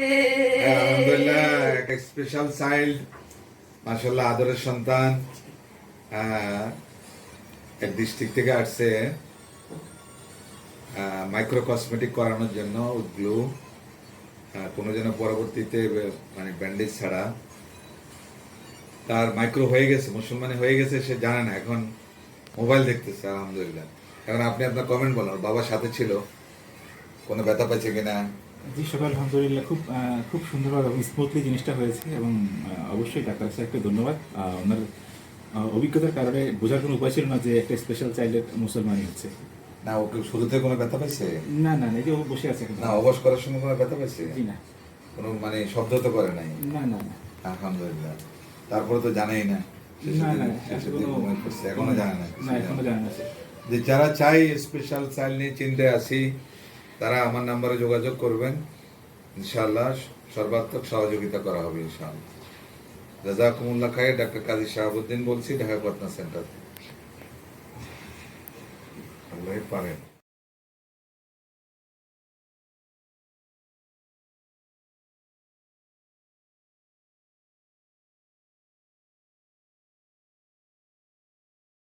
আলহামদুলিল্লাহ special child মাসাল্লাহ আদরের সন্তান এক ডিস্ট্রিক্ট থেকে আসছে মাইক্রো কসমেটিক করানোর জন্য উদ্গ্লু কোনো যেন পরবর্তীতে মানে ব্যান্ডেজ ছাড়া। তার মাইক্রো হয়ে গেছে, মুসলমানে হয়ে গেছে, সে জানে না, এখন মোবাইল দেখতেছে, আলহামদুলিল্লাহ। এখন আপনি আপনার কমেন্ট বলুন বাবার সাথে ছিল, কোনো ব্যথা পাচ্ছে কিনা? জি সকাল আলহামদুলিল্লাহ খুব খুব সুন্দরভাবে এবং স্মুথলি জিনিসটা হয়েছে এবং অবশ্যই ডাক্তার সাহেবকে ধন্যবাদ। ওনার অভিজ্ঞতার কারণে বোঝার কোনো উপায় ছিল না যে একটা স্পেশাল চাইল্ডের মুসলমানই হচ্ছে। না ওকে শুরুতে কোনো ব্যথা পাইছে? না না না এই যে ও বসে আছে না অবশ করার সময় কোনো ব্যথা পাইছে? জি না। কোনো মানে শব্দ তো করে নাই? না না না। আলহামদুলিল্লাহ। তারপরে তো জানেই না। না না শেষের দিকে ঘুমিয়ে এখনও জানে না। না এখনও জানা না যে যারা চাই স্পেশাল চাইল্ড নিয়ে চিন্তায় আসি তারা আমার নাম্বারে যোগাযোগ করবেন। ইনশাআল্লাহ সর্বাত্মক সহযোগিতা করা হবে ইনশাআল্লাহ। জাজাকুমুল্লাহ খায় ডাক্তার কাজী শাহাবুদ্দিন বলছি, ঢাকা পাটনা সেন্টার। পারেন।